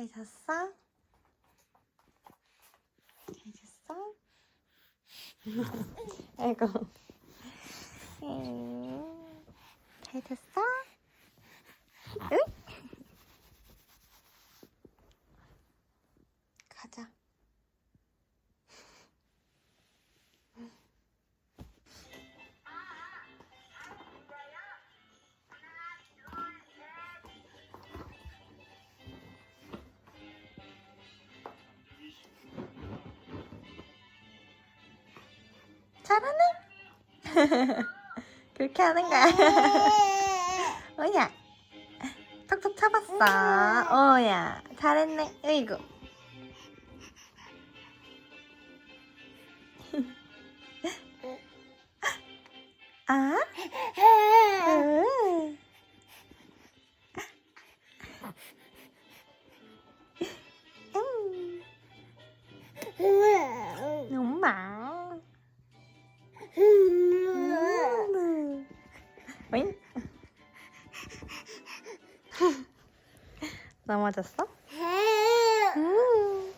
잘 잤어? 잘 잤어? 아이고. 잘하네? 그렇게 하는 거야. 오야. 톡톡 쳐봤어. 오야. 잘했네. 으이구. 넘어졌어? 음.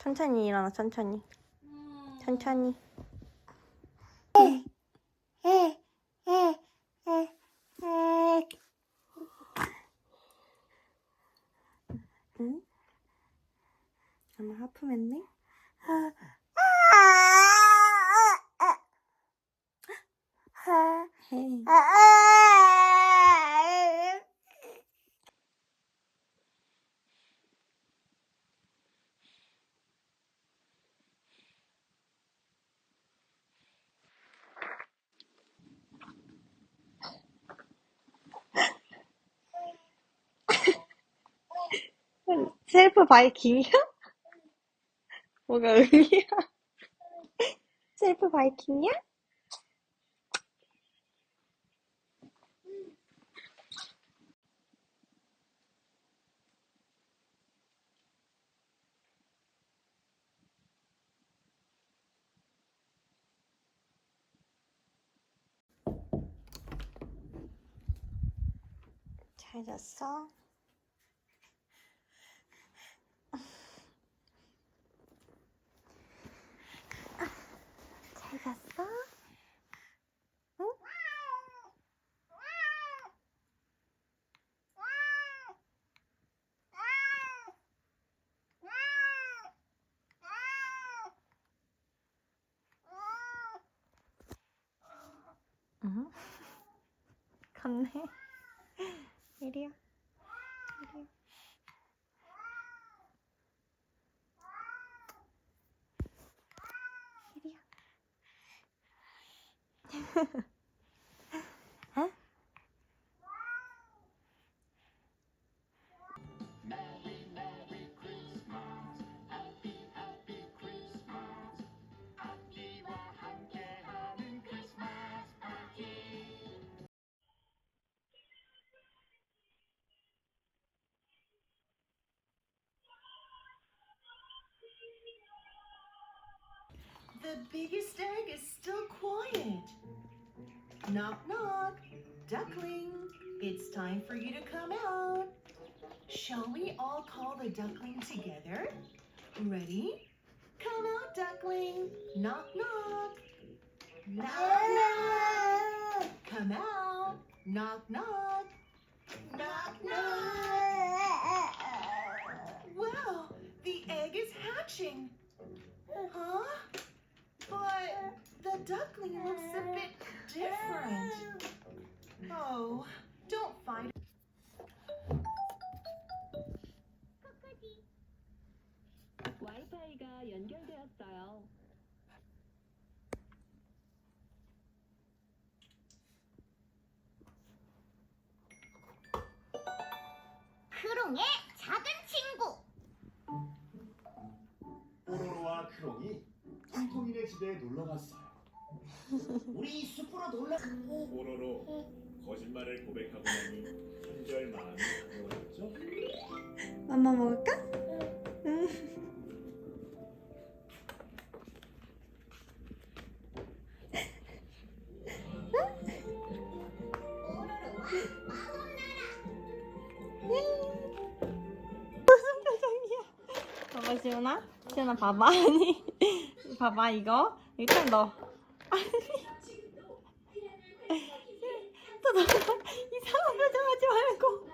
천천히 일어나, 천천히. 천천히. 응? 엄마 하품했네? 헤이. 셀프 바이킹이야? 뭐가 의미야? 셀프 바이킹이야? 잘 잤어? 잘 잤어? 응? 응? 갔네. 이 The biggest egg is still quiet. Knock, knock. Duckling, it's time for you to come out. Shall we all call the duckling together? Ready? Come out, duckling. Knock, knock. Knock, knock. Come out. Knock, knock. Knock, knock. Wow, the egg is hatching. Huh? But the duckling looks a bit different. Oh, don't fight. 와이파이가 연결되었어요. 크롱의 시대에 놀러 갔어요. 우리 숲으로 놀러 오로로 거짓말을 고백하고 나니 한절 마음이 가벼워졌죠? 맘마 먹을까? 무슨 표정이야? 봐봐 지훈아, 지훈아 봐봐 아니. 봐봐 이거. 딱 넣어 아니 또 넣어 이상한 표정 하지 말고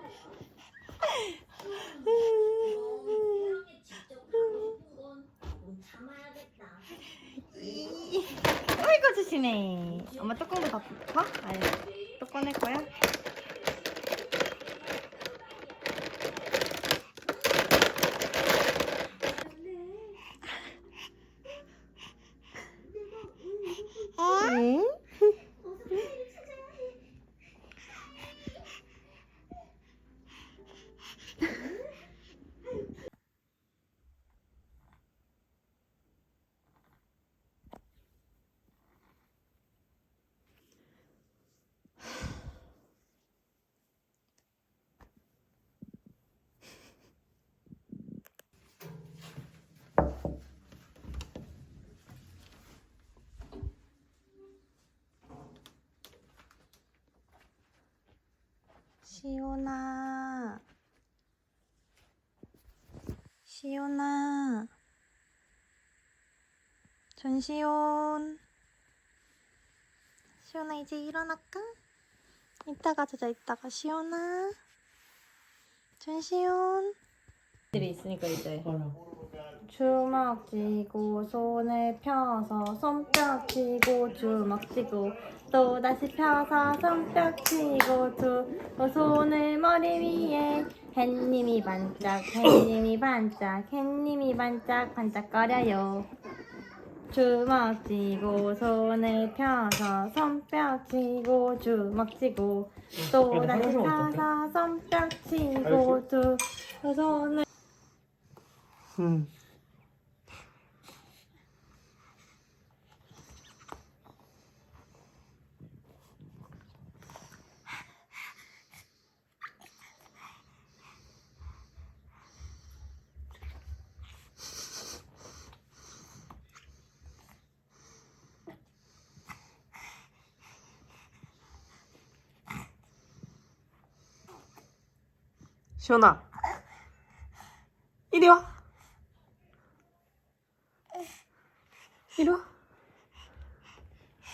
고양이 직접 가보는 건못 참아야겠다. 이- 어이구 조심해 엄마 뚜껑도 다 봐? 아니 또 꺼낼 거야? 응? 시온아 시온아 전시온. 시온아 이제 일어날까? 이따가 자자 이따가. 시온아 전시온. 들이 있으니까 이제 주먹 쥐고 손을 펴서 손뼉 치고 주먹 치고 또 다시 펴서 손뼉 치고 두 손을 머리 위에. 햇님이 반짝 햇님이 반짝 햇님이 반짝 반짝거려요. 주먹 쥐고 손을 펴서 손뼉 치고 주먹 치고 또 다시 펴서 손뼉 치고 두 손을 시원아. 이리 와. 이리 와.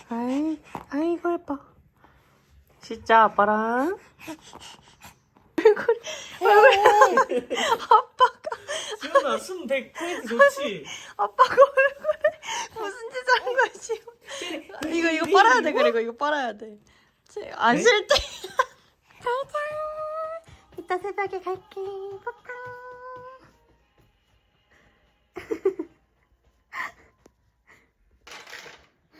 아이 아이고 예뻐. 진짜 아빠랑. 시원아 숨 100% 좋지? 아빠가 얼굴에 무슨 짓 하는 거야 지금? 이거 이거 빨아야 돼 그리고 이거 빨아야 돼안 네? 쉴 때. 잘자 이따 새벽에 갈게. 빠빠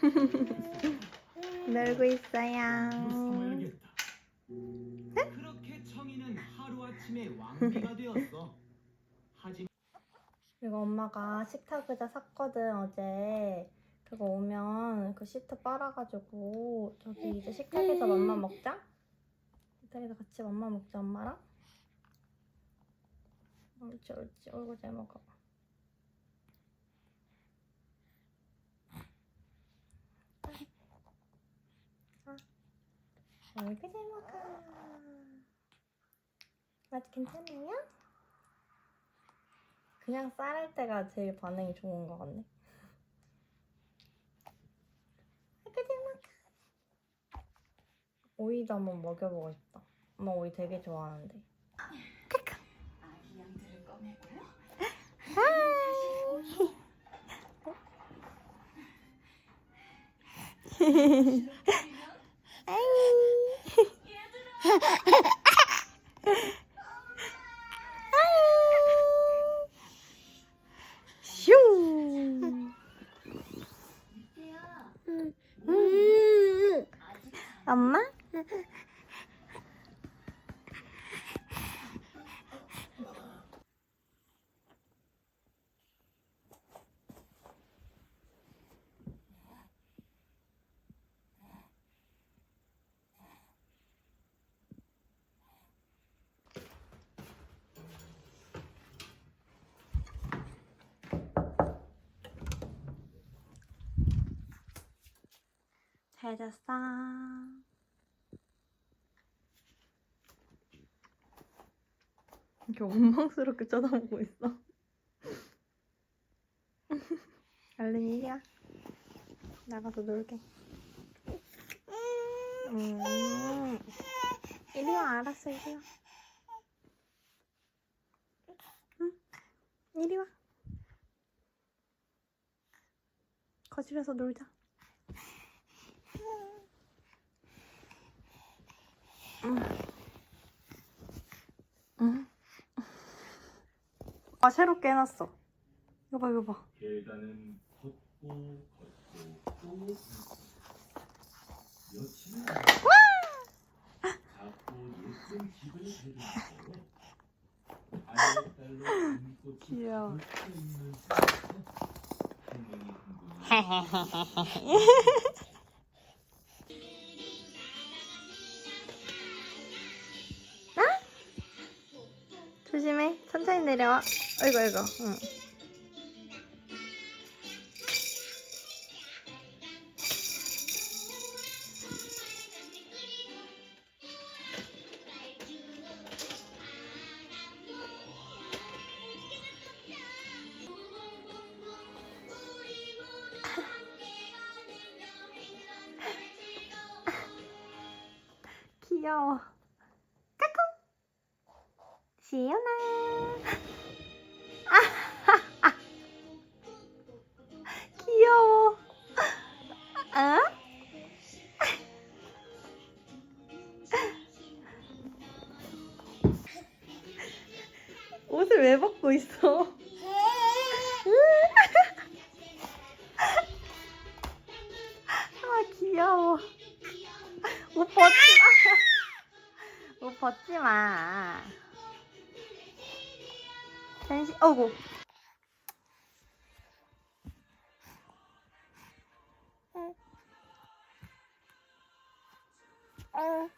놀고 있어요. 그렇게 청이는 하루아침에 왕비가 되었어. 하지만 이거 엄마가 식탁 의자 샀거든 어제. 그거 오면 그 시트 빨아가지고 저기 이제 식탁에서 맘마 먹자. 식탁에서 같이 맘마 먹자 엄마랑 옳지 옳지 얼굴 잘 먹어 얼굴 잘 먹어 맛 괜찮아요? 그냥 쌀할 때가 제일 반응이 좋은 것 같네. 그지 막. 오이도 한번 먹여보고 싶다. 엄마 오이 되게 좋아하는데. 엄마? 잘 잤어. 이렇게 원망스럽게 쳐다보고 있어. 얼른 이리 와. 나가서 놀게. 음. 이리 와, 알았어, 이리 와. 응, 이리 와. 거실에서 놀자. 응. 아, 새롭게 해놨어. 이거 봐, 이거 봐. 계단은 걷고 걷고 또 여친은 자꾸 예쁜 집을 아내 딸로 눈꽃이 귀여워. 있는 속에서 분명히 조심해. 아이고, 아이고. 응. 귀여워. 까꿍. 시연 있어? 아 귀여워. 옷 벗지 마. 옷 벗지 마. 전시, 어구. 음. 아,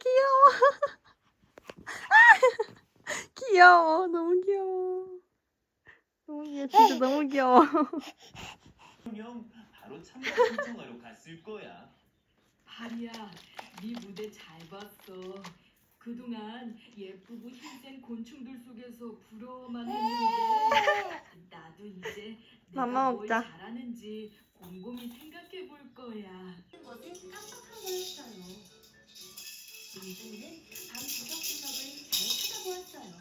귀여워. 귀여워. 너무 귀여워. 너무 귀여워. 진짜 너무 귀여워. 형 바로 참가 신청하러 갔을 거야. 하리야, 네 무대 잘 봤어. 그동안 예쁘고 힘센 곤충들 속에서 부러워만 했는데 나도 이제 내가 맘마 뭘 먹자. 잘하는지 곰곰이 생각해 볼 거야. 것은 깜빡한 거였어요. 민준이는 밤 구석구석을 잘 찾아보았어요.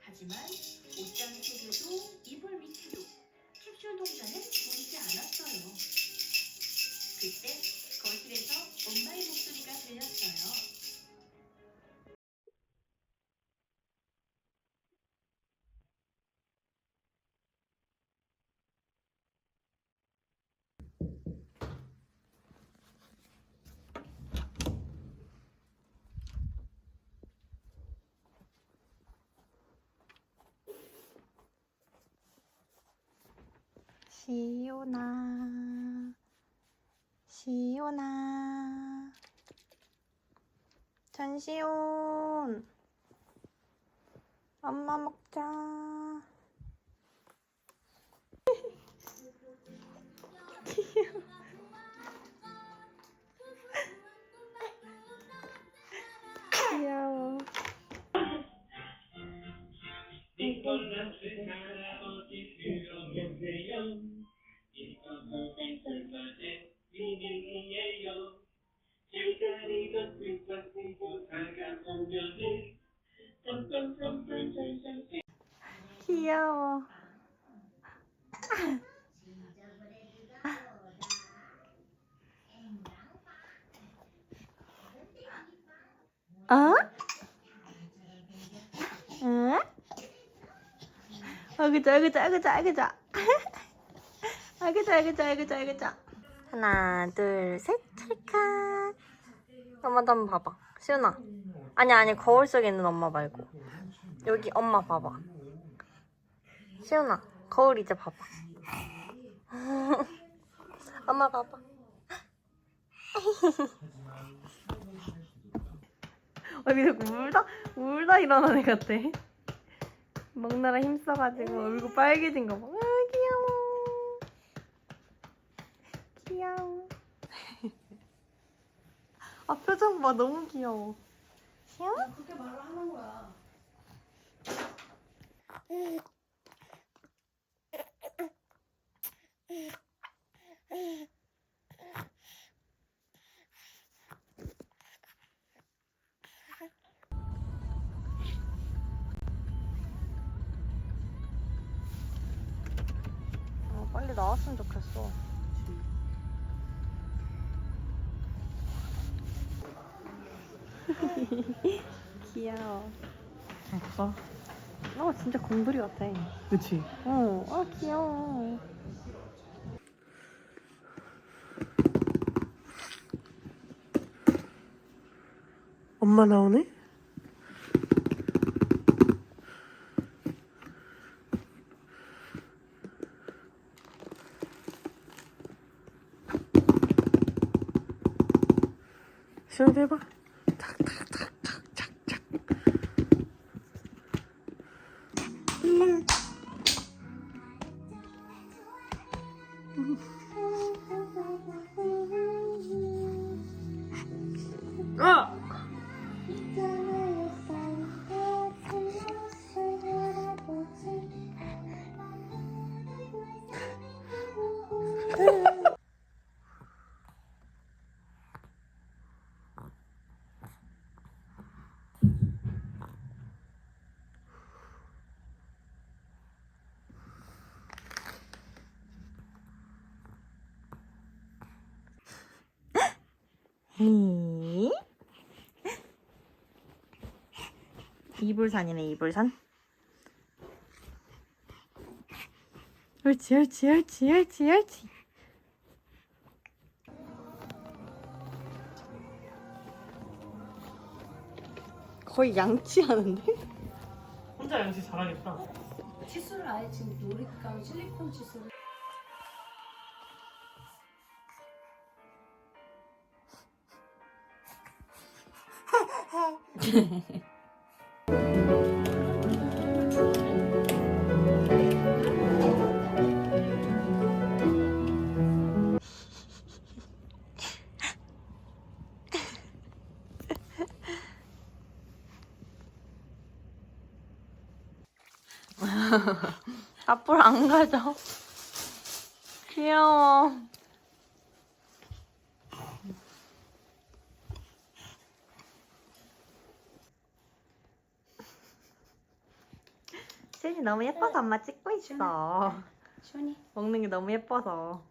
하지만 옷장 속에도 이불 밑에도 캡슐 동자는 보이지 않았어요. 그때 거실에서 엄마의 목소리가 들렸어요. 시오나. 시오나. 전시온. 엄마 먹자. 귀여워. 귀여워. 귀여워 알겠다 알겠다 알겠다 알겠다 알겠다 알겠다 알겠다 하나 둘셋 찰칵. 엄마 한번 봐봐. 시윤아. 아니 아니 거울 속에 있는 엄마 말고. 여기 엄마 봐봐. 시윤아 거울 이제 봐봐. 엄마 봐봐. 아니 근데 울다 울다 일어나는 애 같아? 먹느라 힘써가지고 얼굴 빨개진 거 봐. 아 귀여워 귀여워 아 표정 봐 너무 귀여워. 귀여워? 그렇게 말을 하는 거야. 빨리 나왔으면 좋겠어. 귀여워. 예뻐. 어, 진짜 곰돌이 같아. 그치? 어, 아 귀여워. 엄마 나오네? 시원하게 해봐. 탁탁탁탁탁탁. 이불산이네 이불산. 옳지 옳지 옳지 옳지 옳지. 거의 양치하는데? 혼자 양치 잘하겠다. 치수를 아예 지금 놀이감 실리콘 치수를. 앞으로 안 가져. 귀여워. 시은이 너무 예뻐서 엄마 찍고 있어. 시원이. 먹는 게 너무 예뻐서.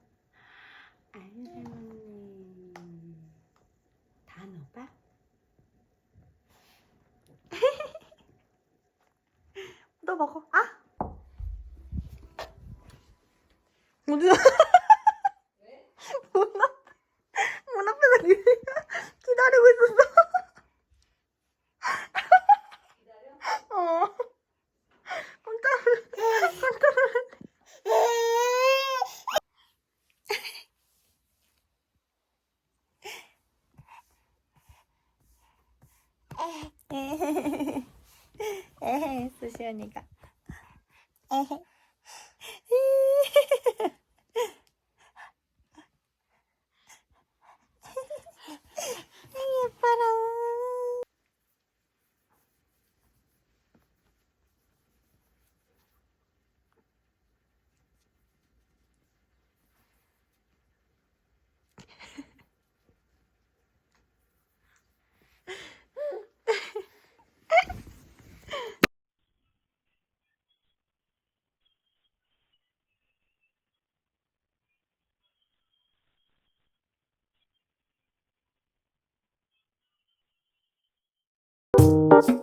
다 넣어봐. 너 먹어. 아! 我就。 아